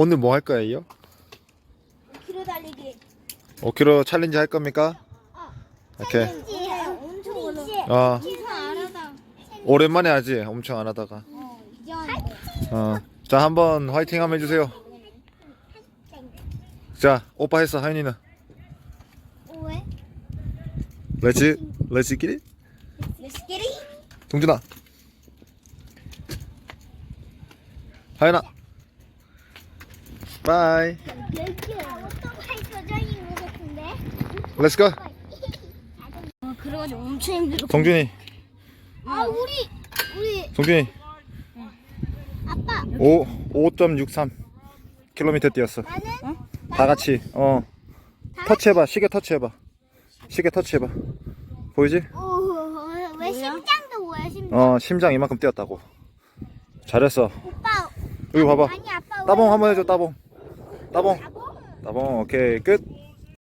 오늘 뭐 할 거예요? 키로 달리기. 5km 챌린지 할 겁니까? 오케이. 지 엄청. 어, 알아다. 오랜만에 하지. 엄청 안 하다가. 어, 이제 하는 거. 어. 자, 한번 화이팅 한번 해주세요. 자, 오빠 했어, 하윤이는. 왜? 렛츠, 렛츠 기리? Let's get it. 동준아. 하윤아. 바이. 렛츠 고. 아, 그래가지고 엄청 힘들어. 동준이. 아, 우리, 우리 동준이. 아빠. 5, 5.63 킬로미터 뛰었어. 나는 다 같이. 어. 터치해봐. 시계 터치해봐. 시계 터치해봐. 보이지? 오, 왜 심장도 뭐야 심장? 어, 심장 이만큼 뛰었다고. 잘했어. 오빠. 여기 봐봐. 아니 아빠. 따봉 한번 해줘, 따봉. 따봉. 따봉? 따봉, 오케이, 끝.